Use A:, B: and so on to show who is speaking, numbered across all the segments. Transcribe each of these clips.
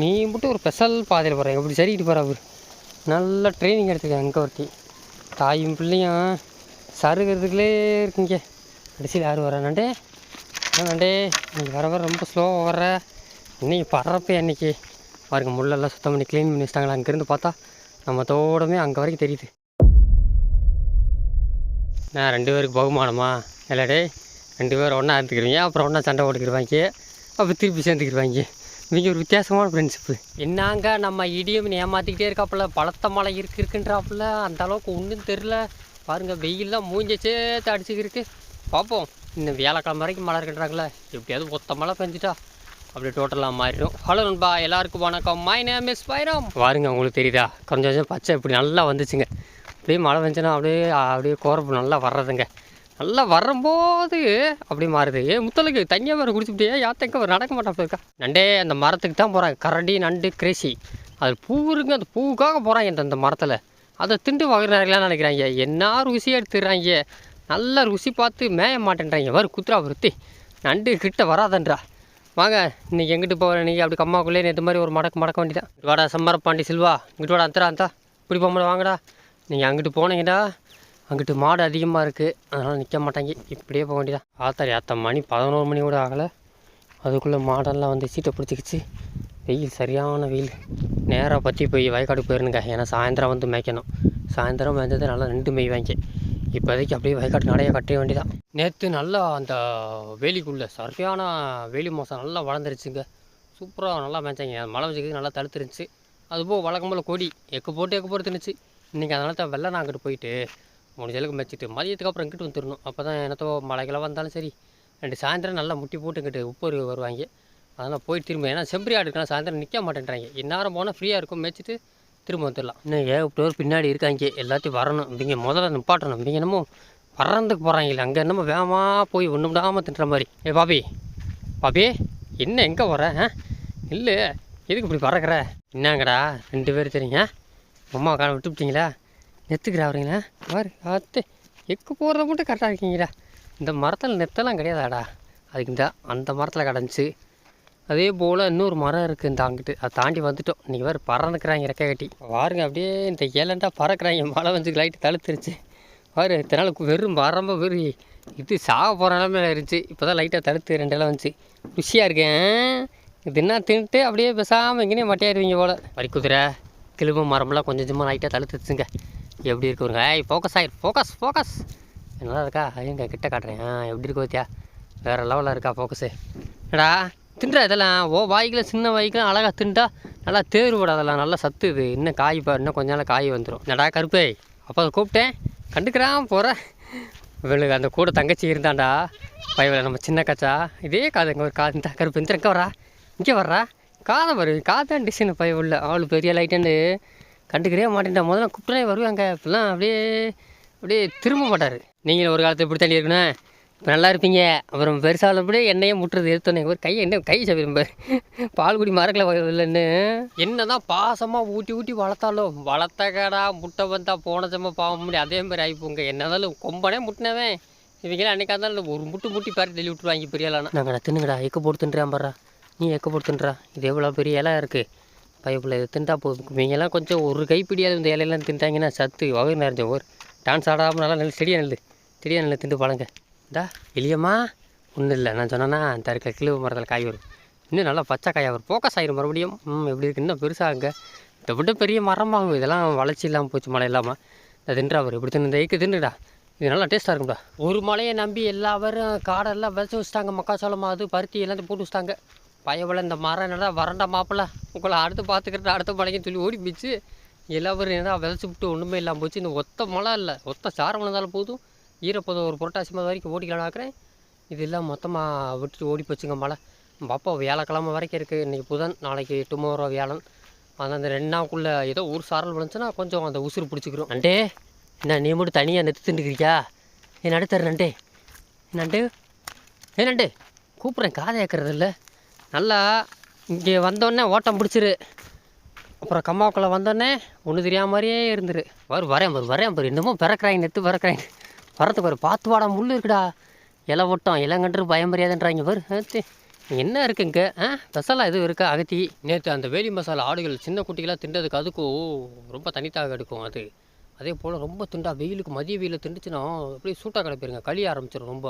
A: நீ மட்டும் ஒரு ஸ்பெஷல் பாதையில் போகிறேன் எப்படி சரிக்கிட்டு போகிற அவர்? நல்ல ட்ரைனிங் எடுத்துக்க அங்கே ஒருத்தி. தாயும் பிள்ளையும் சருகிறதுக்குள்ளே இருக்குங்க. கடைசியில் யார் வரா நண்டே. என்ன இன்னைக்கு வர வர ரொம்ப ஸ்லோவாக வர்ற. இன்னைக்கு பறப்பே அன்னைக்கு. பாருங்க முள்ளெல்லாம் சுத்தம் பண்ணி க்ளீன் பண்ணி வச்சிட்டாங்களா? அங்கேருந்து பார்த்தா நம்ம தோடமே அங்கே வரைக்கும் தெரியுது. நான் ரெண்டு பேருக்கு பகுமானமா? இல்லாடே ரெண்டு பேரும் ஒன்றா இருந்துக்கிருவீங்க அப்புறம் ஒன்றா சண்டை போட்டுக்கிருவாங்க அப்புறம் திருப்பி சேர்ந்துக்கிருவாங்க இவங்க ஒரு வித்தியாசமான ஃப்ரெண்ட்ஷிப்பு என்னங்க நம்ம இடியும் ஏமாற்றிக்கிட்டே இருக்காப்புல பழத்த மழை இருக்கு இருக்குன்றாப்புல அந்த அளவுக்கு ஒன்றும் தெரில பாருங்க வெயில்லாம் மூஞ்ச சேர்த்து அடிச்சுக்கிருக்கு. பார்ப்போம் இன்னும் வியாழக்கிழமை வரைக்கும் மழை இருக்குன்றாங்களே எப்படியாவது ஒத்த மழை பெஞ்சிட்டா அப்படியே டோட்டலாக மாறிடும். ஹலோ நண்பா எல்லாருக்கும் வணக்கம். My name is Bairam. பாருங்க உங்களுக்கு தெரியுதா? கொஞ்சம் கொஞ்சம் பச்சை இப்படி நல்லா வந்துச்சுங்க. அப்படியே மழை வந்துச்சுன்னா அப்படியே அப்படியே கோரப்பு நல்லா வர்றதுங்க. நல்லா வரும்போது அப்படி மாறுது. ஏ முத்தலுக்கு தனியாக வேறு குடிச்சுட்டே யாத்தங்க ஒரு நடக்க மாட்டான் இருக்கா? நண்டே அந்த மரத்துக்கு தான் போகிறாங்க கரடி நண்டு கிரேசி. அது பூ இருக்குங்க அந்த பூவுக்காக போகிறாங்க இந்த அந்த மரத்தில். அதை திண்டு வகைறாங்களான்னு நினைக்கிறாங்க. என்ன ருசி எடுத்துடுறாங்க நல்லா ருசி பார்த்து மேய மாட்டேன்றாங்க. வரு குத்துரா விருத்தி. நண்டு கிட்ட வராதன்றா. வாங்க இன்னைக்கு எங்கிட்டு போகிற நீங்கள் அப்படி கம்மாக்குள்ளே இந்த மாதிரி ஒரு மடக்கு மடக்க வேண்டியதான் வாடா சம்மர பாண்டி சில்வா. இங்கிட்டு வாடா அந்தரா அந்த இப்படி போகும்போது வாங்கடா. நீங்கள் அங்கிட்டு போனீங்கடா. அங்கிட்டு மாடு அதிகமாக இருக்குது அதனால் நிற்க மாட்டாங்க. இப்படியே போக வேண்டியதான் ஆத்தாரி ஆத்தா மணி பதினோரு மணி கூட ஆகலை. அதுக்குள்ளே மாடெல்லாம் வந்து சீட்டை பிடிச்சிக்கிச்சு. வெயில் சரியான வெயில். நேராக பற்றி போய் வயக்காடு போயிருந்துங்க. ஏன்னா சாயந்தரம் வந்து மேய்க்கணும். சாயந்தரம் மேய்ஞ்சது நல்லா ரெண்டு மேய்வாங்க இப்போதைக்கு அப்படியே வயக்காட்டு நடைய கட்ட வேண்டியதான் நேற்று நல்லா அந்த வேலிக்குள்ளே சரியான வேலி மோசம் நல்லா வளர்ந்துருச்சுங்க. சூப்பராக நல்லா மேய்ச்சாங்க. மழை வச்சுக்கு நல்லா தடுத்துருந்துச்சு. அதுபோக வழக்கம் போல் கொடி. எக்கு போட்டு எக்கு போட்டு தின்னுச்சு. இன்றைக்கி அதனால தான் வெள்ளை நான் போயிட்டு முடிஞ்சளவுக்கு அளவுக்கு மதியத்துக்கு அப்புறம் இங்கிட்டு வந்துடணும் அப்போ தான் என்னத்தோ மழைக்கெல்லாம் வந்தாலும் சரி. ரெண்டு சாயந்தரம் நல்லா முட்டி போட்டு இங்கிட்டு உப்பு வருவாங்க. அதனால் போயிட்டு திரும்ப ஏன்னா செம்பரி ஆடுக்கலாம் சாயந்தரம் நிற்க மாட்டேன்றாங்க. இந்நேரம் போனால் ஃப்ரீயாக இருக்கும் மேய்ச்சிட்டு திரும்ப வந்துடலாம் இன்னும் ஏகப்பட்ட பின்னாடி இருக்காங்க? எல்லாத்தையும் வரணும். இவங்க முதல்ல நிப்பாட்டணும். இவங்க என்னமோ வர்றதுக்கு போகிறாங்களே அங்கே என்னமோ வேகமாக போய் ஒன்று விடாமல் தின்ற மாதிரி. ஏ பாபி பாபி என்ன எங்கே வர ஆ? இல்லை எதுக்கு இப்படி பறக்கிற? என்னங்கடா ரெண்டு பேர் தெரியுங்க. அம்மா காண விட்டுவிட்டீங்களா? நெத்துக்கிறா வரீங்களா பாரு ஆத்து எக்கு போகிறத மட்டும் கரெக்டாக இருக்கீங்களா இந்த மரத்தில் நெத்தெல்லாம் கிடையாதாடா. அதுக்கு இந்த அந்த மரத்தில் கிடந்துச்சு. அதே போல் இன்னொரு மரம் இருக்குது இந்த அங்கிட்டு. அதை தாண்டி வந்துட்டோம். இன்றைக்கி வேறு பறந்துக்கிறாங்க ரெக்கை கட்டி. பாருங்க அப்படியே இந்த ஏலண்டா பறக்கிறாங்க. மழை வந்து லைட்டு தழுத்துருச்சு. பாரு இத்தனால வெறும் வரம்ப வெறும் இது சாக போகிற நிலமையில இருந்துச்சு. இப்போ தான் லைட்டாக தடுத்து ரெண்டு இடம் வந்துச்சு. ருசியாக இருக்கேன் இது என்ன தின்ட்டு அப்படியே பேசாமல் எங்கேயும் மட்டையாயிருவீங்க போல். வரி குதிரை கிளும்பு மரமெல்லாம் கொஞ்சம் கொஞ்சமாக லைட்டாக தழுத்துச்சுங்க எப்படி இருக்குங்க ஏய் ஃபோக்கஸ் ஆயிரு. ஃபோக்கஸ் ஃபோக்கஸ் நல்லா இருக்கா? ஐயங்க கிட்ட காட்டுறேன். ஆ எப்படி இருக்கு பார்த்தியா வேறு லெவலில் இருக்கா ஃபோக்கஸு ஏடா தின்றா இதெல்லாம்? ஓ வாய்க்குல சின்ன வாய்க்கெலாம் அழகாக தின்ட்டா நல்லா தேர்வுடா அதெல்லாம். நல்லா சத்து இது. இன்னும் காய் பா இன்னும் கொஞ்ச நாள் காய் வந்துடும் நடா கருப்பே? அப்போ அதை கூப்பிட்டேன். கண்டுக்கிறான் போகிறேன் இவளுக்கு அந்த கூட தங்கச்சி இருந்தாண்டா. பயவில் நம்ம சின்ன கச்சா. இதே காது எங்கள் ஒரு காது இந்த கருப்பு. இந்த இங்கே வரா இங்கே வர்றா காதை வரு காதான் டிசைன் பய உள்ள. அவளு பெரிய லைட்டுன்னு கண்டுக்கிறே மாட்டேன்டா. முதல்ல கூப்பிட்டே வருவாங்க இப்பெல்லாம் அப்படியே அப்படியே திரும்ப மாட்டார். நீங்கள் ஒரு காலத்தில் இப்படி தண்ணி இருக்கணும். இப்போ நல்லா இருப்பீங்க. அப்புறம் பெருசாக அப்படியே எண்ணெயே முட்டுறது எடுத்தோன்னே ஒரு கை என்ன கை சவிரும்பார் பால் குடி மறக்கல இல்லைன்னு என்ன? தான் பாசமாக ஊட்டி ஊட்டி வளர்த்தாலும் வளர்த்த கடா முட்டை வந்தால் போன ஜம்ம பாவம். முடி அதே மாதிரி ஆகிப்போங்க என்னதாலும் கொம்பனே முட்டினவன். இவங்களாம் அன்றைக்கா இருந்தாலும் ஒரு முட்டு முட்டி பாரு தள்ளி விட்டுருவாங்க பெரிய இலானா நாங்கடா தின்னுங்கடா. எக்க போட்டு தின்றான் பாடுறா நீ எக்க போட்டு தின்றா. இது எவ்வளோ பெரிய இலை இருக்குது பைப்பில் இது. தின்ட்டா போதும். இவங்கெல்லாம் கொஞ்சம் ஒரு கைப்பிடியாவது இந்த இலையெல்லாம் தின்ட்டாங்கன்னா சத்து. வகை நிறைஞ்ச ஒரு டான்ஸ் ஆடாமல் நல்லா நல்ல. செடியாக நெல் செடியாக நெல் திண்டு பழங்க இந்தா எளியம்மா ஒன்றும் இல்லை. நான் சொன்னேன்னா இந்த இருக்க கிழவு மரத்தில் காய் வரும். இன்னும் நல்லா பச்சை காயாக வரும். போக்கஸ் ஆகிரும் மறுபடியும். ம் எப்படி இருக்கு? இன்னும் பெருசாகுங்க இதை விட பெரிய மரமாகும் இதெல்லாம் வளர்ச்சி இல்லாமல் போச்சு மழை இல்லாமல் இந்த தின்றா வரும் இப்படி தின்னு? இந்த ஏக்கு தின்னுடா. இது நல்லா டேஸ்ட்டாக இருக்கும்டா. ஒரு மலையை நம்பி எல்லாரும் காடெல்லாம் விதைச்சி வச்சுட்டாங்க. மக்காச்சோளம் அது பருத்தி எல்லாத்தையும் போட்டு வச்சுட்டாங்க. பயவில் இந்த மரம் என்னடா வறண்ட மாப்பிள்ள? உங்களை அடுத்து பார்த்துக்கிட்டு அடுத்த மலைக்குன்னு சொல்லி ஓடி போச்சு. எல்லாரும் என்னடா விதைச்சி விட்டு ஒன்றுமே இல்லாமல் போச்சு. இந்த ஒத்த மழை இல்லை ஒத்த சாரம் இருந்தாலும் போதும். ஈரப்பதம் ஒரு புரட்டாசி மாதம் வரைக்கும் ஓடிக்கலாம் இதெல்லாம் இது மொத்தமாக விட்டுட்டு ஓடி போச்சுங்க மழை அப்போ வியாழக்கிழமை வரைக்கும் இருக்குது இன்றைக்கி புதன் நாளைக்கு டுமாரோ வியாழன். அதனால் அந்த ரெண்டு நாளுக்குள்ளே ஏதோ ஊர் சாரல் விழுந்துச்சுன்னா கொஞ்சம் அந்த உசுறு பிடிச்சிக்கிறோம் நண்டே என்ன நீ மட்டும் தனியாக நெத்து திண்டுக்கிறியா ஏ நடுத்தர் நண்டே. நண்டு ஏ நண்டு கூப்பிட்றேன் காதை ஏற்கிறது இல்லை நல்லா இங்கே வந்தோடனே ஓட்டம் பிடிச்சிரு. அப்புறம் கம்மாவுக்குள்ளே வந்தோடனே ஒன்று தெரியாத மாதிரியே இருந்துரு. வரும் வரேன் பாரு வரேன் பாரு இன்னமும் பிறக்கிறாங்க நெத்து பிறக்கிறாங்க. வரத்துக்கு பாரு பார்த்து வாடா முள் இருக்குடா. இலை ஒட்டம் இலங்கன்று பயம் மரியாதைன்றாங்க பாரு என்ன என்ன இருக்குங்க ஆ மசாலா எதுவும் இருக்கா அகத்தி? நேற்று அந்த வேலி மசாலா ஆடுகள் சின்ன குட்டிகளாக தின்றதுக்கு அதுக்கும் ரொம்ப தனித்தாக எடுக்கும் அது. அதே போல் ரொம்ப திண்டா வெயிலுக்கு மதிய வெயிலில் திண்டுச்சுன்னா அப்படியே சூட்டாக கிடப்பிருங்க. களி ஆரம்பிச்சிடும் ரொம்ப.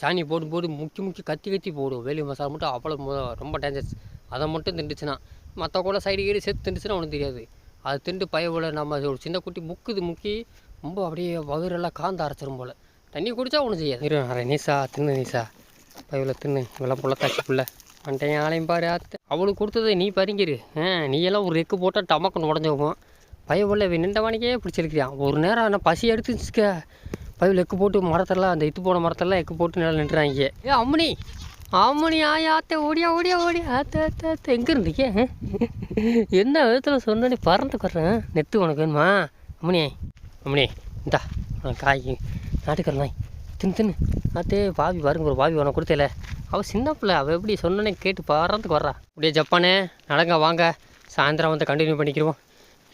A: சாணி போட்டு போட்டு முக்கி முக்கி கத்தி கத்தி போடும். வேலி மசாலா மட்டும் அவ்வளோ ரொம்ப டேஞ்சர்ஸ் அதை மட்டும் திண்டுச்சுன்னா மற்ற கூட சைடு கீடு சேர்த்து திண்டுச்சுன்னா ஒன்றும் தெரியாது. அது திண்டு பயவுல நம்ம ஒரு சின்ன குட்டி முக்குது முக்கி ரொம்ப அப்படியே வகுரெல்லாம் காந்த அரைச்சிரும் போல். தண்ணி குடித்தா ஒன்றும் செய்யாது. இரு அரை நீசா தின்னு நீசா பயவில் தின்னு இவெல்லாம் புள்ளத்தாச்சி புள்ள. அண்டையும் ஆளையும் பாரு அத்தை அவளுக்கு கொடுத்ததை நீ பறிங்கிரு ஆ நீ எல்லாம் ஒரு எக்கு போட்டால் டமக்குன்னு உடஞ்சி போகும் பயவுள்ள நின்ற மணிக்கே ஒரு நேரம் ஆனால் பசி எடுத்துச்சுக்க பயவில் எக்கு போட்டு மரத்தெல்லாம் அந்த இத்து போன மரத்தெல்லாம் எக்கு போட்டு நல்லா நின்றுறாங்க. ஏ அம்மனி. அம்மனி ஆயா அத்தை ஓடியா ஓடியா ஓடியா. அத்தை அத்தை ஆத்த எங்கே இருந்தீங்க என்ன விதத்தில் சொன்னோன்னே பறந்து வர்றேன் நெத்து உனக்கு வேணுமா? அம்மனி அம்மனி இந்தா உனக்கு காய் நாட்டுக்கர் நாய் தின்னு தின்னு. ஆத்தே பாவி பாருங்க ஒரு பாவி உனக்கு கொடுத்தல. அவள் சின்ன பிள்ளை அவள் எப்படி சொன்னோன்னே கேட்டு பறந்துக்கு வர்றா. அப்படியே ஜப்பானே நடங்க வாங்க. சாயந்தரம் வந்து கண்டினியூ பண்ணிக்கிறோம்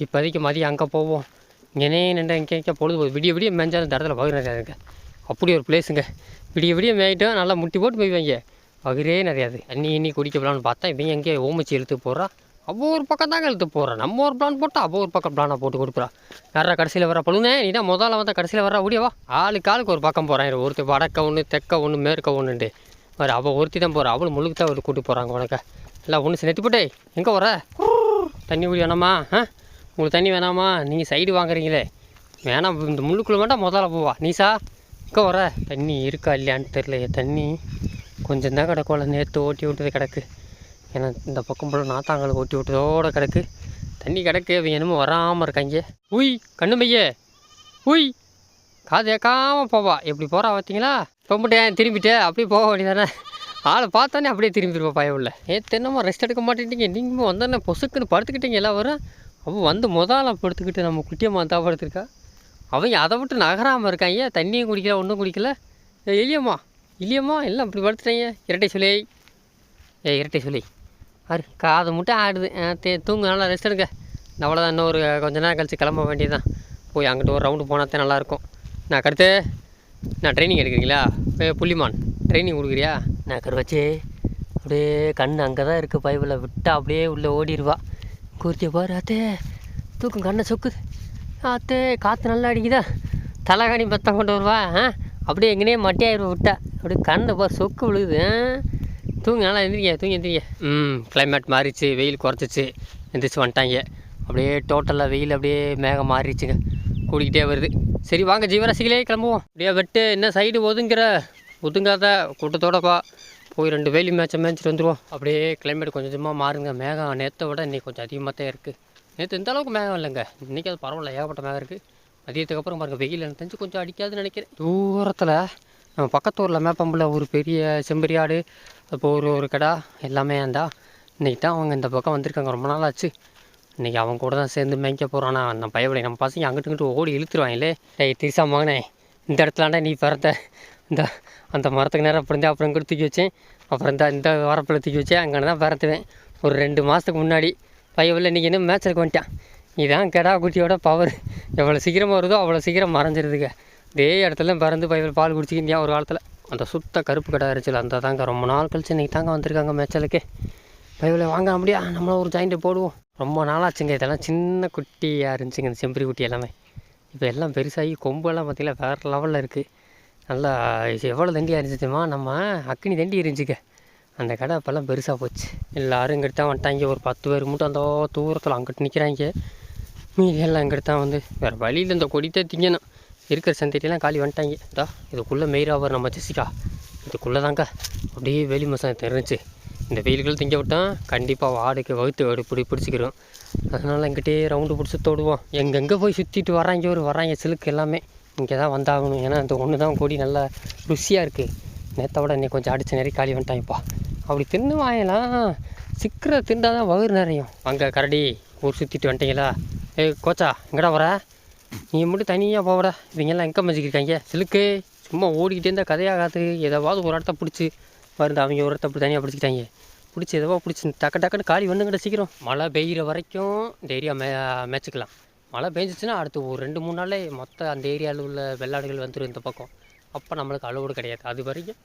A: இப்போதைக்கு மதியம் அங்கே போவோம். இங்கே நின்று இங்கே இங்கே பொழுது போகுது. விடிய விடிய மேய்ஞ்சாலும் இந்த இடத்துல பகுதி நிறையா அப்படி ஒரு பிளேஸுங்க விடிய விடிய மேய்ட்டோம் நல்லா முட்டி போட்டு போய்வாங்க பகிரே நிறையாது. தண்ணி இன்னி குடிக்கப்பலான்னு பார்த்தா இவங்க எங்கே ஓமிச்சு இழுத்து போடுறா. அவ்வளோ ஒரு பக்கம் தாங்க இழுத்து போகிறான் நம்ம ஒரு பிளான் போட்டால் அவ்வளோ ஒரு பக்கம் பிளானாக போட்டு கொடுக்குறா. வேறு கடைசியில் வர பழுனே நீ தான் முதல்ல வந்தால் கடைசியில் வர முடியவா ஆளுக்கு ஆளுக்கு ஒரு பக்கம் போகிறான் ஒருத்தர் வடக்க ஒன்று தெக்க ஒன்று மேற்க ஒன்றுண்டு வேறு அவள் ஒருத்தி தான் போகிறா அவளும் முழுக்கு தான் ஒரு கூட்டி போகிறாங்க உனக்கு. எல்லாம் ஒன்று நெத்தி போட்டே எங்கே வர தண்ணி குடி வேணாமா ஆ? உங்களுக்கு தண்ணி வேணாமா? நீங்கள் சைடு வாங்குறீங்களே. வேணாம் இந்த முள்ளுக்குள்ளே வேண்டாம் முதல்ல போவா. நீசா இங்கே வர? தண்ணி இருக்கா இல்லையான்னு தெரியலையே தண்ணி. கொஞ்சம் தான் கிடக்கும்ல நேற்று ஓட்டி விட்டது கிடக்கு. ஏன்னா இந்த பக்கம் போல் நாத்தாங்கல் ஓட்டி விட்டதோட கிடக்கு. தண்ணி கிடக்கு அவங்க என்னமோ வராமல் இருக்காங்க. உய் கண்ணு மையே. உய் காது கேட்காம போவா. எப்படி போகிறா பார்த்தீங்களா போம்பிட்டேன் மட்டும் ஏன் திரும்பிட்டே அப்படியே போக வேண்டியதானே ஆளை பார்த்தானே அப்படியே திரும்பிடுவா பயம் உள்ள. ஏ தென்னமா ரெஸ்ட் எடுக்க மாட்டேங்கிட்டீங்க நீங்கள் வந்தோடனே பொசுக்குன்னு படுத்துக்கிட்டீங்க எல்லாம் வரும். அவள் வந்து முதல்ல படுத்துக்கிட்டு நம்ம குட்டியம்மா தான் படுத்துருக்கா அவங்க அதை விட்டு நகராமல் இருக்காங்க தண்ணியும் குடிக்கல ஒன்றும் குடிக்கல. ஏ இல்லையம்மா. இல்லையம்மா எல்லாம் இப்படி படுத்துட்டாங்க. இரட்டை சொல்லி. ஏ இரட்டை சொல்லி. அரு காது மட்டும் ஆடுது. ஆ, தே தூங்க நல்லா ரெஸ்ட் எடுங்க. அவ்வளோதான் இன்னும் ஒரு கொஞ்ச நேரம் கழிச்சு கிளம்ப வேண்டியதுதான். போய் அங்கிட்டு ஒரு ரவுண்டு போனால் தான் நல்லாயிருக்கும். நான் கருத்து நான் ட்ரைனிங் எடுக்கிறீங்களா? ஏ புள்ளிமான் ட்ரைனிங் கொடுக்குறியா? நான் கருவச்சி அப்படியே கண் அங்கே தான் இருக்குது பைபிளில். விட்டால் அப்படியே உள்ளே ஓடிடுவா கூர்த்தியை பாரு அத்தே. தூக்கம் கண்ணை சொக்குது. அத்தே காற்று நல்லா அடிக்குதா? தலைகாணி பத்தம் கொண்டு வருவா ஆ? அப்படியே எங்கனே மட்டியாயிருவா விட்டா. அப்படியே கண்ணை பாரு சொக்கு விழுகுது தூங்க நல்லா எழுந்திரிங்க தூங்கி எந்திரிங்க. ம் கிளைமேட் மாறிச்சு வெயில் குறைச்சிச்சு. எந்திரிச்சு வந்துட்டாங்க. அப்படியே டோட்டலாக வெயில் அப்படியே மேகம் மாறிடுச்சுங்க. கூடிக்கிட்டே வருது. சரி வாங்க ஜீவராசிகளே கிளம்புவோம். அப்படியே வெட்டு என்ன சைடு ஒதுங்கிற? ஒதுங்காத கூட்டத்தோடப்பா போய் ரெண்டு வேலி மேட்சை மேய்ச்சிட்டு வந்துடுவோம் அப்படியே கிளைமேட் கொஞ்சம் கொஞ்சமாக மாறுங்க. மேகம் நேற்றை விட இன்றைக்கி கொஞ்சம் அதிகமாக தான் இருக்குது நேற்று இந்த அளவுக்கு மேகம் இல்லைங்க. இன்றைக்கி அது பரவாயில்ல ஏகப்பட்ட மேகம் இருக்குது மதியத்துக்கு அப்புறம் பாருங்கள் வெயில் எனக்கு தெரிஞ்சு கொஞ்சம் அடிக்காதுன்னு நினைக்கிறேன். தூரத்தில் நம்ம பக்கத்து ஊரில் மேப்பம்பில் ஒரு பெரிய செம்பரியாடு அப்போ ஒரு ஒரு கடா எல்லாமே இருந்தா இன்றைக்கி தான் அவங்க இந்த பக்கம் வந்திருக்காங்க. ரொம்ப நாள் ஆச்சு. இன்றைக்கி அவங்க கூட தான் சேர்ந்து மேய்க்க போகிறானா ஆனால் நம்ம பயப்படை நம்ம பசங்க அங்கிட்டு இங்கிட்டு ஓடி இழுத்துருவாங்களே. டேய் திரிசா மகனே இந்த இடத்துலாண்டா நீ பிறந்த? இந்த அந்த மரத்துக்கு நேரம் அப்படி இருந்தால் அப்புறம் இங்கிட்டு தூக்கி வச்சேன். அப்புறம் இந்த இந்த வரப்பில் தூக்கி வச்சேன். அங்கே தான் பறத்துவேன் ஒரு ரெண்டு மாதத்துக்கு முன்னாடி பையவில் இன்றைக்கி என்ன மேட்ச்சுக்கு வந்துட்டான்? இதான் கெடா குட்டியோட பவர் எவ்வளோ சீக்கிரமாக வருதோ அவ்வளோ சீக்கிரம் மறைஞ்சிருதுங்க. இதே இடத்துல பறந்து பையவில் பால் குடிச்சிக்கிந்தியா ஒரு காலத்தில்? அந்த சுத்த கருப்பு கடை இருந்துச்சுல அந்த தாங்க ரொம்ப நாள் கழிச்சு இன்றைக்கி தாங்க வந்திருக்காங்க மேட்சலுக்கு பையவில் வாங்க அப்படியா நம்மளும் ஒரு ஜாயிண்ட்டு போடுவோம். ரொம்ப நாளாச்சுங்க. இதெல்லாம் சின்ன குட்டியாக இருந்துச்சுங்க இந்த செம்பரி குட்டி எல்லாமே. இப்போ எல்லாம் பெருசாகி கொம்பெல்லாம் பார்த்திங்கன்னா வேறு லெவலில் இருக்குது நல்லா இது எவ்வளோ தண்டியாக இருந்துச்சுமா நம்ம அக்கினி தண்டி இருந்துச்சுக்க அந்த கடை அப்போல்லாம் பெருசாக போச்சு. எல்லோரும் இங்கிட்டு தான் வந்துட்டாங்க. ஒரு பத்து பேர் மட்டும் அந்த தூரத்தில் அங்கிட்டு நிற்கிறாங்க மீதி எல்லாம் இங்கிட்டு தான் வந்து வேறு வழியில் இந்த கொடித்தே திங்கணும். இருக்கிற சந்தையெல்லாம் காலி வந்துட்டாங்க. இதா இதுக்குள்ளே மெயிராவர் நம்ம ஜெசிகா. இதுக்குள்ளே தாங்க அப்படியே வேலி மசம் தெரிஞ்சு. இந்த வெயில்கள் திங்க விட்டால் கண்டிப்பாக வாடகை வகுத்து வாடு பிடி பிடிச்சிக்கிறோம். அதனால் இங்கிட்டே ரவுண்டு பிடிச்சி தொடுவோம். எங்கெங்கே போய் சுற்றிட்டு வராங்க ஒரு வராங்க சிலுக்கு எல்லாமே. இங்கே தான் வந்தாகணும். ஏன்னா இந்த ஒன்று தான் கொடி நல்லா ருசியாக இருக்குது நேற்றோட விட இன்னைக்கு கொஞ்சம் அடித்து நிறைய காலி வந்துட்டாங்கப்பா அப்படி தின்னு வாங்கலாம் சிக்கிற திண்டா தான் வயிறு நிறையும். அங்கே கரடி ஊர் சுற்றிட்டு வந்துட்டீங்களா? ஏய் கோச்சா எங்கடா வர நீ மட்டும் தனியாக போவடா. இவங்கெல்லாம் எங்கே மஞ்சிக்கிருக்காங்க சிலுக்கு சும்மா ஓடிக்கிட்டே இருந்தால் கதையாகாது எதாவது ஒரு இடத்த பிடிச்சி மருந்து அவங்க ஒரு இடத்த அப்படி தனியாக பிடிச்சிக்கிட்டாங்க. பிடிச்சி எதோ பிடிச்சி டக்கு டக்குன்னு காலி வந்துங்கிட்ட சீக்கிரம். மழை பெய்கிற வரைக்கும் இந்த ஏரியா மே மேய்ச்சிக்கலாம். மழை பெஞ்சிச்சுன்னா அடுத்து ஒரு ரெண்டு மூணு நாளே மொத்த அந்த ஏரியாவில் உள்ள வெள்ளாடுகள் வந்துடும் இந்த பக்கம். அப்போ நம்மளுக்கு அளவுடு கிடையாது. அது வரைக்கும்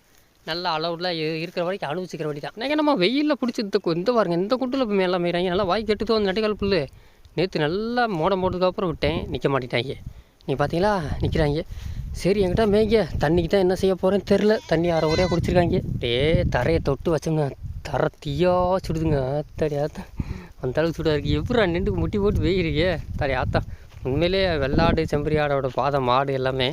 A: நல்லா அளவுடில் இருக்கிற வரைக்கும் அனுபவிச்சிக்கிற வழி தான் நீங்கள் நம்ம வெயிலில் பிடிச்சி இந்த கு- இந்த பாருங்க இந்த குண்டில் இப்போ மேலே மேய்றாங்க. நல்லா வாய் கெட்டுதோ அந்த நட்டுக்கால் புல்லு. நேற்று நல்லா மோடம் போட்டதுக்கப்புறம் விட்டேன். நிற்க மாட்டேட்டாங்க நீ பார்த்தீங்களா நிற்கிறாங்க சரி என்கிட்ட மேய்ங்க. தண்ணிக்கு தான் என்ன செய்ய போகிறேன்னு தெரில தண்ணி அரை ஒரே குடிச்சிருக்காங்க. டே தரையை தொட்டு வச்சோம்னா தர தீயா சுடுதுங்க. ஆத்தாடி ஆத்தா அந்த அளவுக்கு சூடாக இருக்குது எப்படி நின்று முட்டி போட்டு வெயிறீங்க தடி ஆத்தா உண்மையிலே வெள்ளாடு செம்பரி ஆடோட பாதம் மாடு எல்லாமே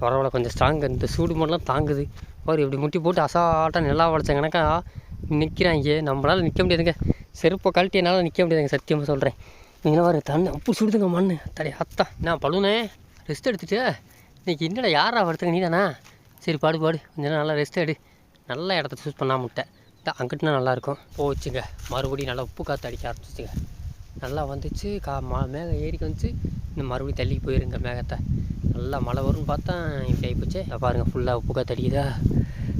A: பரவாயில்ல. கொஞ்சம் ஸ்ட்ராங் இந்த சூடு மட்டும் தாங்குது. பாரு இப்படி முட்டி போட்டு அசால்ட்டாக நிலா கணக்கா நிற்கிறாங்க நம்மளால் நிற்க முடியாதுங்க. செருப்பை கழட்டி என்னால் நிற்க முடியாதுங்க. சத்தியமாக சொல்கிறேன் நீங்களும் பாரு தண்ணி அப்படி சுடுதுங்க மண் தடி அத்தா. நான் பழுனே ரெஸ்ட் எடுத்துட்டு? இன்னைக்கு என்னடா யாரா படுத்துங்க நீ தானா சரி பாடு பாடு. கொஞ்ச நேரம் நல்லா ரெஸ்ட் எடு. நல்ல இடத்த சூஸ் பண்ணாம விட்டேன் அங்கிட்டுனா நல்லாயிருக்கும் போச்சுங்க. மறுபடியும் நல்லா உப்பு காற்று அடிக்க ஆரம்பிச்சிச்சுங்க. நல்லா வந்துச்சு. கா மா மேகம் ஏறிக்கு வந்துச்சு. இன்னும் மறுபடியும் தள்ளி போயிருங்க மேகத்தை. நல்லா மழை வரும்னு பார்த்தா இப்படி ஆகிப்போச்சு பாருங்க ஃபுல்லாக உப்பு காற்று அடிக்குதா?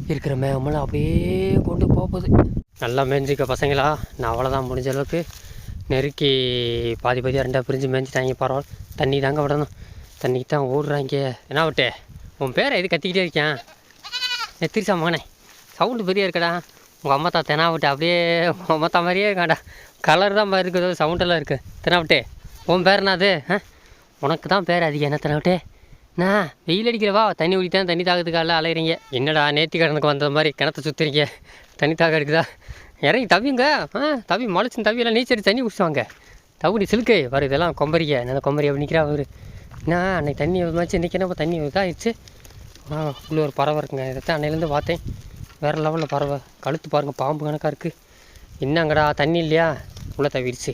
A: இருக்கிற மேகமெல்லாம் அப்படியே கொண்டு போகுது. நல்லா மேய்ஞ்சிக்க பசங்களா. நான் அவ்வளோதான் முடிஞ்ச அளவுக்கு நெருக்கி பாதி பாதியாக ரெண்டாக பிரிஞ்சு மேய்ஞ்சிட்டாங்க பரவாயில்ல. தண்ணி தாங்க விடணும். தண்ணிக்கு தான் ஓடுறாங்க. என்ன விட்டு உன் பேரை எது கத்திக்கிட்டே இருக்கேன் நெத்திரிசா மகனே. சவுண்டு பெரிய இருக்கடா. உங்கள் அம்மா அப்படியே உங்கள் மாதிரியே காண்டா கலர் தான் இருக்குது. சவுண்டெல்லாம் இருக்குது தெனாவட்டு உன் பேர் என்ன அது ஆ? உனக்கு தான் பேர் அதிகம். என்ன தெனா விட்டு? நான் வெயில் அடிக்கிறவா தண்ணி குடித்தான் தண்ணி தாகத்துக்கால அலையிறீங்க. என்னடா நேற்று கடனுக்கு வந்த மாதிரி கிணத்த சுற்றுறீங்க தண்ணி தாக இருக்குதா? இறங்கி தவிங்க ஆ தவி முளைச்சு தவியெல்லாம் நீச்சல் தண்ணி குடிச்சுவாங்க தவிடி சிலுக்கு. வர இதெல்லாம் கொம்பரிக்க. என்ன கொம்பரி அப்படி நிற்கிறா அவரு. நான் அன்னைக்கு தண்ணி மாதிரி இன்றைக்கி என்ன தண்ணி இதாகிடுச்சு ஆ உள்ள ஒரு பறவை இருக்குங்க. இதைத்தான் அன்னையிலேருந்து பார்த்தேன். வேறு லெவலில் பறவை. கழுத்து பாருங்கள் பாம்பு கணக்காக இருக்குது என்னங்கடா தண்ணி இல்லையா? உள்ளே தவிடுச்சு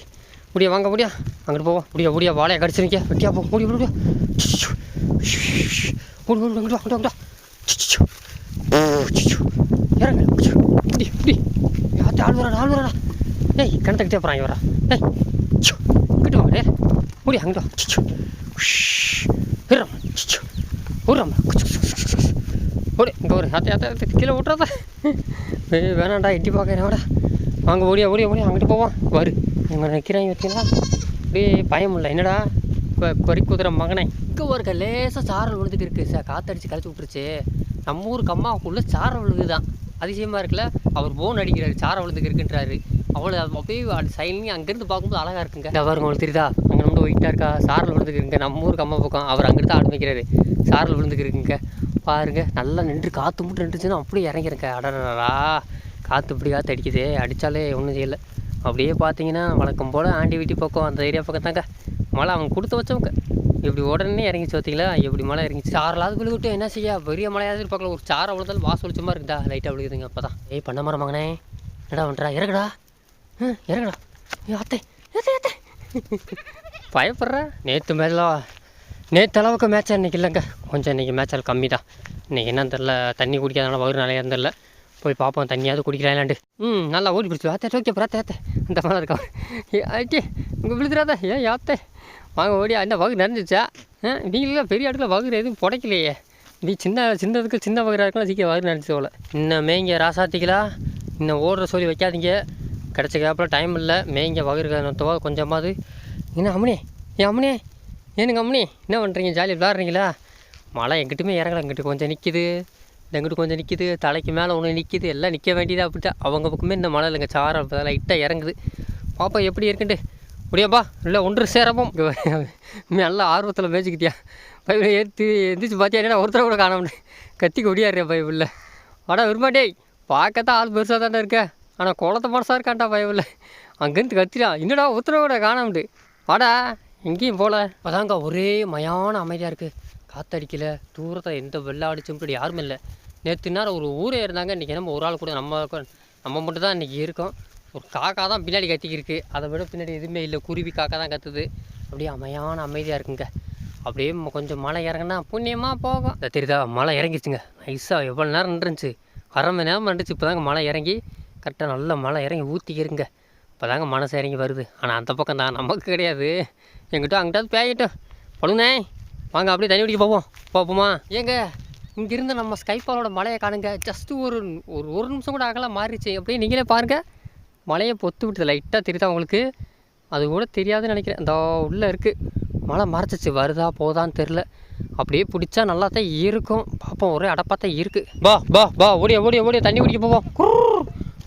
A: முடியா வாங்க முடியா? அங்கிட்டு போவோம். முடியா முடியா வாழையை கடிச்சிருக்கியா? வெட்டியா போ. முடியும் முடியா முடி முடி அங்கிட்டு அங்கிட்டு இறங்க முடி முடி. யார்த்தி ஆள் வரா ஆள் வரா ஏய் கணத்துக்கிட்டே போகிறான் இவரா ஏய் இங்கிட்டு வாங்க முடியா அங்கிட்டு வா. விடுறான் விடுறாம்மா ஓடி இங்கே ஒரு அத்தை அத்தை கீழே விட்றாத வேணாண்டா எட்டி பார்க்குறேன்டா வாடா. வாங்க ஓடியா ஓடியா ஓடியா அங்கிட்டு போவான் வரு. இவங்க நிற்கிறாங்க பார்த்தீங்களா அப்படியே பயம் இல்லை. என்னடா? இப்போ கொறி குதிரை மகனே. இங்கே ஒரு லேசாக சாரல் விழுந்துட்டு இருக்குது சார் காற்றடிச்சு கழிச்சு விட்டுருச்சு. நம்ம ஊருக்கு கம்மாவுக்குள்ளே சாரம் விழுகுதான் அதிசயமாக இருக்குல்ல? அவர் போன் அடிக்கிறாரு சாரம் விழுந்துக்கு இருக்குன்றாரு. அவ்வளோ அப்படியே அது சைலி அங்கேருந்து பார்க்கும்போது அழகாக இருக்குங்க. இந்த பாருங்க உங்களுக்கு தெரியுதா? அங்கே நம்ம ஒயிட்டாக இருக்கா. சாரல் விழுந்துக்கு இருக்குங்க. நம்ம ஊருக்கு அம்மா பக்கம். அவர் அங்கேருந்து ஆரம்பிக்கிறாரு சாரல் விழுந்துக்கு இருக்குங்க. பாருங்க. நல்லா நின்று காற்று மட்டும் நின்றுச்சுன்னா அப்படியே இறங்கிருங்க அடடா காற்று இப்படி காற்று அடிக்குது. அடித்தாலே ஒன்றும் செய்யலை. அப்படியே பார்த்தீங்கன்னா வழக்கம் போல் ஆண்டி வீட்டு பக்கம் அந்த ஏரியா பக்கம் தாங்க. மழை அவங்க கொடுத்து வச்சவங்க. இப்படி உடனே இறங்கிச்சு பார்த்தீங்களா எப்படி மழை இறங்கிச்சு? சாரலாவது விழுகிட்டு என்ன செய்ய? பெரிய மழையாவது பார்க்கல ஒரு சாரை விழுந்தாலும் வாசல் வெளிச்சமாக இருக்குதா? லைட்டாக விழுகுதுங்க அப்போ தான் ஏய் பண்ண மரம் மகனே. என்னடா பண்ணுறா இறங்குடா. ம் இறங்குடா. ஏய் அத்தை. அத்தை ஏத்தே பயப்படுற? நேற்று மேலே நேற்று அளவுக்கு மேட்ச் இன்னைக்கு இல்லைங்க. கொஞ்சம் இன்றைக்கி மேட்சால் கம்மி தான் இன்றைக்கி என்னன்னு தெரில தண்ணி குடிக்காதனால வயிறு நிறையா இருந்தில்ல போய் பார்ப்போம் தண்ணியாவது குடிக்கலான்ட்டு ம் நல்லா ஓடி பிடிச்சி. ஆத்தே ஓகே பிராத்தே ஏத்தே இந்த மாதிரி இருக்கா? ஏ ஆச்சே இங்கே ஏன் யாத்தே வாங்க ஓடி. அந்த வகு நிறைஞ்சிச்சா ஆ நீங்களும் பெரிய இடத்துல வகுறு எதுவும் புடைக்கலையே. நீ சின்ன சின்னதுக்கு சின்ன வகுறாக இருக்கலாம் சீக்கிரம் வகுறு நினச்சி போல. இன்னும் மேய்ங்க ராசாத்திங்களா இன்னும் ஓடுற சொல்லி வைக்காதீங்க. கிடச்ச கேப்பில் டைம் இல்லை. மேய்ங்க வகுறு நத்தவா கொஞ்சமாவது. என்ன அம்மனே ஏன் அம்மனே ஏனுங்க அம்மனி என்ன பண்ணுறீங்க ஜாலியாக விளாட்றீங்களா மழை எங்கிட்டுமே இறங்கல. இங்கிட்டு கொஞ்சம் நிற்கிது எங்கிட்டு கொஞ்சம் நிற்கிது தலைக்கு மேலே ஒன்று நிற்கிது எல்லாம் நிற்க வேண்டியதாக அப்படிட்டா அவங்க பக்கமே இந்த மழை இல்லைங்க. சாரம் இப்போ லைட்டாக இறங்குது. பாப்பா எப்படி இருக்குன்ட்டு முடியாப்பா? இல்லை ஒன்று சேரப்போம் நல்ல ஆர்வத்தில் மேய்ச்சிக்கிட்டியா? பைபிள் ஏற்றி எந்திரிச்சு பார்த்தியா என்ன ஒருத்தரை கூட காண முடியும் கத்திக்கு ஒடியாடுறியா பைபிளில் வாடா விரும்பாட்டே பார்க்கத்தான் ஆள் பெருசாக தானே இருக்க. ஆனால் குளத்த மனசாக இருக்கான்டா பைபிளில் அங்கேருந்து கத்திடா. என்னடா ஒருத்தரை கூட காண முடியும் வாடா. எங்கேயும் போகல அதாங்க ஒரே மயான அமைதியாக இருக்குது காத்தடிக்கல தூரத்தில் எந்த வெள்ளம் அடிச்சும் யாரும் இல்லை. நேற்று நேரம் ஒரு ஊரே இருந்தாங்க. இன்றைக்கி நம்ம ஒரு ஆள் கூட நம்ம நம்ம மட்டும் தான் இன்றைக்கி இருக்கோம். ஒரு காக்கா தான் பின்னாடி கத்திக்கிருக்கு. அதை விட பின்னாடி எதுவுமே இல்லை. குருவி காக்கா தான் கத்துது. அப்படியே அமையான அமைதியாக இருக்குங்க. அப்படியே கொஞ்சம் மழை இறங்கினா புண்ணியமாக போகும். இந்த தெரியுதா? மழை இறங்கிடுச்சுங்க நைஸாக எவ்வளோ நேரம் நின்றுச்சு. அரை மணி நேரம் நின்றுச்சு. இப்போ தாங்க மழை இறங்கி கரெக்டாக நல்ல மழை இறங்கி ஊற்றிக்கிருங்க இப்போ தாங்க மனசு இறங்கி வருது. ஆனால் அந்த பக்கம் தான் நமக்கு கிடையாது. எங்கிட்ட அங்கிட்டாவது பேயிட்டோம் பழுனே வாங்க அப்படியே தண்ணி குடிக்க போவோம். பார்ப்போமா ஏங்க இங்கிருந்து நம்ம ஸ்கைப்பாலோட மலையை காணுங்க. ஜஸ்ட்டு ஒரு ஒரு ஒரு நிமிஷம் கூட அகலாம் மாறிடுச்சு. அப்படியே நீங்களே பாருங்கள் மலையை பொத்து விட்டுது லைட்டாக தெரியுதா உங்களுக்கு? அது கூட தெரியாதுன்னு நினைக்கிறேன். இந்த உள்ளே இருக்குது மழை மறைச்சிச்சு. வருதா போதான்னு தெரில அப்படியே பிடிச்சா நல்லா தான் இருக்கும். பார்ப்போம் ஒரே அடப்பாக இருக்குது பா பா பா ஓடியா ஓடியா ஓடியா தண்ணி குடிக்க போவோம்.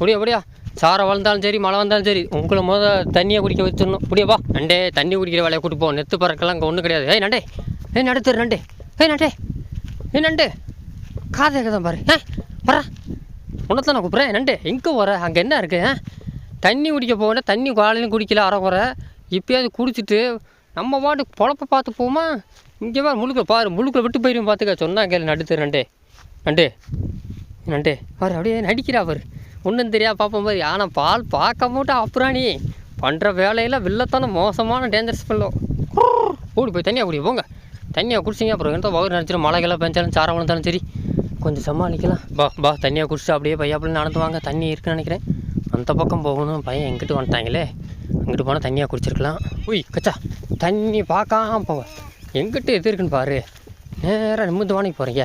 A: ஓடியா ஓடியா. சாரை வளர்ந்தாலும் சரி மழை வந்தாலும் சரி உங்களை மொதல் தண்ணியை குடிக்க வச்சிடணும். முடியா நண்டே தண்ணி குடிக்கிற வேலையை கொடுப்போம் நெத்து பறக்கலாம் அங்கே ஒன்றும் கிடையாது. ஏய் நண்டே. ஏய் நடத்துரு நண்டே. ஏய் நண்டே. ஏய் நண்டு. காதை தான் பாரு. ஏ வரா. உன்னத்தான் நான் கூப்பிட்றேன். நண்டு எங்கே வர? அங்கே என்ன இருக்குது ஆ? தண்ணி குடிக்க போவேன் தண்ணி காலையிலும் குடிக்கல அரை குறை. இப்போயாவது குடிச்சிட்டு நம்ம பாட்டு பொழப்ப பார்த்து போமா இங்கே வா முழுக்க பாரு. முழுக்கில் விட்டு போயிடும் பார்த்துக்க. சொன்னா கேளு நடுத்து நண்டு. நண்டு. நண்டு. பாரு அப்படியே நடிக்கிறா பாரு. ஒன்றும் தெரியாது பார்ப்போம் மாதிரி. ஆனால் பால் பார்க்க மாட்டா அப்புறாணி. பண்ணுற வேலையில் வில்லத்தான மோசமான டேஞ்சரஸ் பண்ணலாம் ஓடி போய் தண்ணியாக குடி போங்க. தண்ணியாக குடிச்சிங்க அப்புறம் எந்த வகுறு நினச்சிடும் மழைக்கெல்லாம் பெஞ்சாலும் சாரம் வளர்ந்தாலும் சரி. கொஞ்சம் சமாளிக்கலாம். பா பா தண்ணியாக குடிச்சிட்டு அப்படியே பையாப்பிள்ள நடந்து வாங்க. தண்ணி இருக்குன்னு நினைக்கிறேன். அந்த பக்கம் போகணும். பையன் எங்கிட்டு வந்துட்டாங்களே? அங்கிட்டு போனால் தண்ணியாக குடிச்சிருக்கலாம். உய் கச்சா. தண்ணி பார்க்காம போங்க. எங்கிட்ட எது இருக்குன்னு பாரு. நேராக நிமிந்து வாணிக்கு போகிறீங்க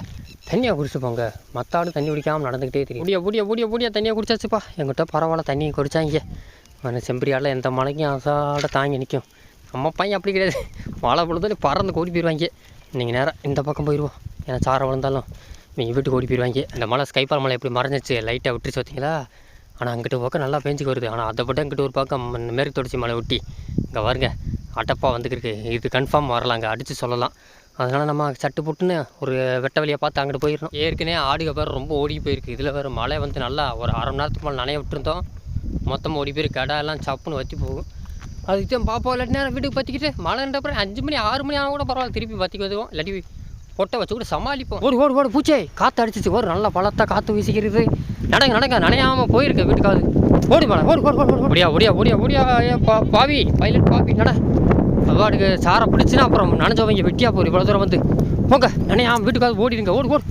A: தண்ணியாக குடிச்சு போங்க மற்ற ஆடு தண்ணி குடிக்காமல் நடந்துக்கிட்டே தெரியும். முடிய முடிய முடிய முடிய தண்ணியாக குடிச்சாச்சுப்பா. எங்கிட்ட பரவாயில்ல தண்ணி குடித்தாங்க அவன் செம்பரியால் எந்த மழைக்கும் அசாட தாங்கி நிற்கும் நம்ம பையன் அப்படி கிடையாது. மழை விழுந்தாலும் பறந்து ஓடி போயிடுவாங்க நீங்கள் நேரம் இந்த பக்கம் போயிடுவோம் ஏன்னா சாரை விழுந்தாலும் நீங்கள் வீட்டுக்கு ஓடி போயிடுவாங்க இந்த மலை ஸ்கைபால் மலை எப்படி மறைஞ்சிச்சு? லைட்டாக விட்டுருச்சு பார்த்தீங்களா? ஆனால் அங்கிட்ட பக்கம் நல்லா பேஞ்சுக்கு வருது. ஆனால் அதை விட இங்கிட்டு ஒரு பக்கம் மேற்கு தொடர்ச்சி மலை ஒட்டி. இங்கே வருங்க அட்டப்பா வந்துக்கிருக்கு. இது கன்ஃபார்ம் வரலாம் அங்கே அடித்து சொல்லலாம். அதனால் நம்ம சட்டு புட்டுன்னு ஒரு வெட்ட வழியை பார்த்து அங்கிட்டு போயிடணும். ஏற்கனவே ஆடுக பேர் ரொம்ப ஓடி போயிருக்கு. இதில் வேறு மழை வந்து நல்லா ஒரு அரை மணி நேரத்துக்கு மேலே நனைய விட்டுருந்தோம். மொத்தமாக ஓடி போயிருக்கு. கடை எல்லாம் சப்புன்னு வற்றி போகும். அதுக்கு தான் பாப்பா இல்லாட்டி நேரம் வீட்டுக்கு பற்றிக்கிட்டு மழைன்ற அப்புறம் அஞ்சு மணி ஆறு மணி ஆனால் கூட பரவாயில்ல. திருப்பி பற்றிக்கு வருவோம் இல்லாட்டி பொட்டை வச்சு கூட சமாளிப்போம். ஓடு ஓடு ஓடு பூச்சே காற்று அடிச்சிச்சு. ஒரு நல்ல பழத்தை காற்று வீசிக்கிறது. நடங்க நடங்க. நனையாமல் போயிருக்கேன் வீட்டுக்காவது. ஓடி மேடம் ஓடு ஓடு ஓடு ஓடியா ஓடியா ஓடியா ஓடியா. ஏ பாவி பைலட் பாவி நட. அவாடுக்கு சாரை பிடிச்சின்னா அப்புறம் நனைஞ்சவங்க வெட்டியா போகிற இவ்வளோ தூரம் வந்து போங்க. நனையாம வீட்டுக்காவது ஓடிடுங்க. ஓடு ஓடு.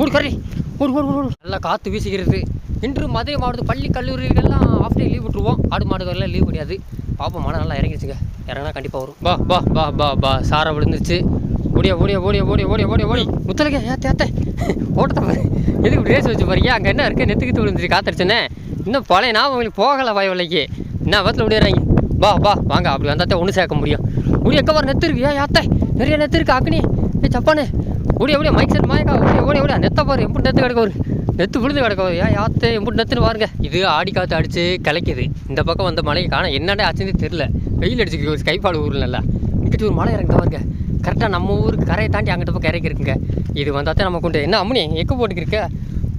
A: ஓடு கறி ஓடு ஓடு ஓடு நல்லா காற்று வீசுகிறது. இன்று மதுரை மாவட்டத்து பள்ளி கல்லூரிகள்லாம் ஆஃப் டே லீவ் விட்டுருவோம். ஆடு மாடுகள்லாம் லீவ் கிடையாது பாப்போம் மழை நல்லா இறங்கிடுச்சுங்க இறங்கினா கண்டிப்பாக வரும். பா பா பா பா பா சாரை விழுந்துருச்சு. ஓடியா ஓடியா ஓடியா ஓடியா ஓடியா ஓடியா ஓடி முத்தலங்க ஏத்த ஏத்த. ஓட்டத்தை பாரு. எதுக்கு இப்படி ரேஸ் வச்சு பாருங்க அங்கே என்ன இருக்குது நெத்துக்கு விழுந்துச்சு காத்தடிச்சுனே இன்னும் பழைய நான் உங்களுக்கு போகலை வாய் விலைக்கு என்ன பத்தில் விடுறாங்க பா பா வாங்க அப்படி வந்தாத்தே ஒன்று சேர்க்க முடியும். ஓடி எக்க வர நெத்து இருக்கு. ஏன் யாத்தே நிறைய நெத்து இருக்கு அக்னி. ஏ சப்பானு ஓடியா ஓடியா மைக் செட் மாயக்கா. ஓடியா ஓடியா ஓடியா நெத்த பாரு எப்படி நெத்து கிடக்க ஒரு நெத்து விழுந்து கிடக்க ஒரு ஏன் யாத்தே எப்படி நெத்துன்னு பாருங்க. இது ஆடி காற்று அடிச்சு கிளைக்குது இந்த பக்கம் வந்த மழைக்கு காண என்னடா ஆச்சுன்னு தெரியல. வெயில் அடிச்சுக்கு ஒரு கைப்பாடு ஊரில் நல்லா இங்கிட்டு ஒரு மலை இறங்குது பாருங்க. கரெக்டாக நம்ம ஊருக்கு கரையை தாண்டி அங்கிட்ட பக்கம் இறக்கி இருக்குங்க. இது வந்தால் தான் நம்ம கொண்டு என்ன அம்மனி எக்கு போட்டுக்கிருக்க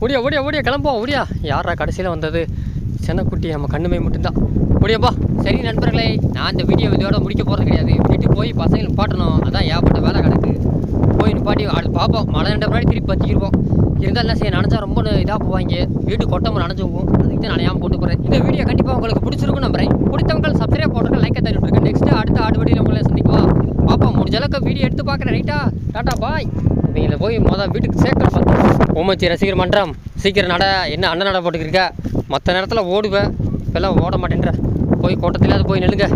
A: ஓடியா ஓடியா ஓடியா கிளம்புவோம் ஓடியா. யாரா கடைசியில் வந்தது? சென்னக்குட்டி நம்ம கண்ணுமை மட்டும்தான். முடியப்பா சரி நண்பர்களே நான் இந்த வீடியோ இதோட முடிக்க போகிறது கிடையாது. வீட்டுக்கு போய் பசங்களை நிப்பாட்டணும். அதான் ஏகப்பட்ட வேலை கிடக்கு. போய் நிப்பாட்டி அது பார்ப்போம் மழை ரெண்டு முன்னாடி திருப்பி பற்றிக்கிருப்போம் இருந்தால் என்ன செய்ய நினச்சா ரொம்ப இதாக போவாங்க. வீட்டு கொட்டமும் நனைஞ்சு அதுக்கு தான் நினையாமல் போட்டு போகிறேன் இந்த வீடியோ கண்டிப்பாக உங்களுக்கு பிடிச்சிருக்கும் நம்புறேன். பிடித்தவங்க சப்ஸ்கிரைப் போட்டு லைக்கை தள்ளிட்டு இருக்கேன் நெக்ஸ்ட்டு அடுத்த ஆடு வழியில் உங்களை சந்திக்குவா பார்ப்போம் முடிஞ்ச அளவுக்கு வீடியோ எடுத்து பார்க்குறேன். ரைட்டா டாட்டா பாய் நீங்கள் போய் மொதல் வீட்டுக்கு சேர்க்கணும் ஓமச்சி ரசிகர் மன்றம் சீக்கிரம் நட என்ன அண்ணன் நட போட்டுக்கிருக்க மற்ற நேரத்தில் ஓடுவேன் இப்போல்லாம் ஓட மாட்டேன்ற. போய் கோட்டத்திலாவது போய் நெல்லுங்க.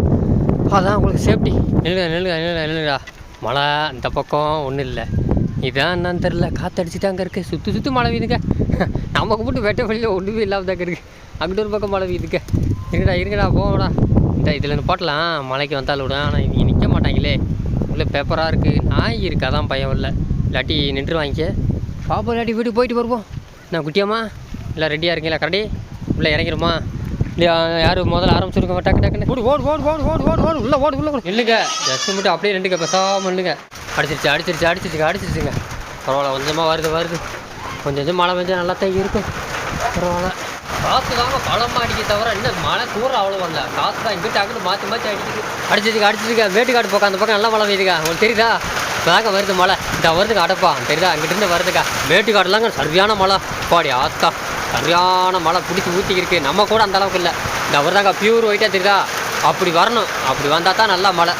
A: அதான் உங்களுக்கு சேஃப்டி நெல்லுங்க நெல்லுங்க நெல்லுங்க நெல்லுங்கடா. மழை இந்த பக்கம் ஒன்றும் இல்லை. இதான் என்னன்னு தெரில காற்றடிச்சிட்டு அங்கே இருக்குது சுற்றி சுற்றி மழை வீதுங்க நமக்கு மட்டும் வெட்ட வழியில் ஒன்றுமே இல்லாமல் தாங்க இருக்குது அங்கிட்டு ஒரு பக்கம் மழை வீதுங்க இருங்கடா இருங்கடா போங்கடா இந்த இதில் போட்டலாம். மழைக்கு வந்தாலும் விட ஆனால் இங்கே நிற்க மாட்டாங்களே. உள்ள பேப்பராக இருக்குது நாய் இருக்குது அதான் பயம் இல்லை இல்லாட்டி நின்று வாங்கிக்க பாப்பா இல்லாட்டி வீட்டுக்கு போயிட்டு வருவோம். நான் குட்டியாம்மா? எல்லாம் ரெடியாக இருக்கீங்களா? கரடி? உள்ளே இறங்கிருமா? இல்லையா யார் முதல்ல ஆரம்பிச்சிருக்கோம்? டக்கு டக்குன்னு. ஓடு ஓடு ஓடு ஓடு ஓடு ஓடு ஓடு. உள்ள ஓடு உள்ள இல்லைங்க ஜஸ்ட் மட்டும் அப்படியே ரெண்டுங்க பேசாமல் இல்லைங்க அடிச்சிருச்சு அடிச்சிருச்சு அடிச்சிருச்சுங்க அடிச்சிருச்சுங்க. பரவாயில்ல கொஞ்சமாக வருது வருது. கொஞ்சம் கொஞ்சம் மழை பெஞ்சா நல்லா தான் இருக்கும். பரவாயில்ல. காற்று தாங்க பழமாக அடிக்க தவிர இன்னும் மழை தூர அவ்வளோ வரல. காற்று தான் இங்கிட்டு அங்கிட்டு மாற்றி மாற்றி அடிக்குது. அடிச்சிருச்சுங்க அடிச்சிருச்சுங்க வேட்டுக்காடு பக்கம் அந்த பக்கம் நல்லா மழை பெய்யுதுங்க. உங்களுக்கு தெரியுதா? இப்போதாங்க வருது மழை. இந்த வருதுக்கு அடப்பா. தெரியுதா? அங்கிட்டிருந்து வருதுக்கா மேட்டுக்காடுலாங்க சரியான மழை. பாடி ஆத்தா. சரியான மழை பிடிச்சி ஊற்றிக்கிருக்கு நம்ம கூட அந்த அளவுக்கு இல்லை. இந்த வருதாக்கா பியூர் ஒயிட்டாக தெரியுதா? அப்படி வரணும். அப்படி வந்தால் தான் நல்லா மழை.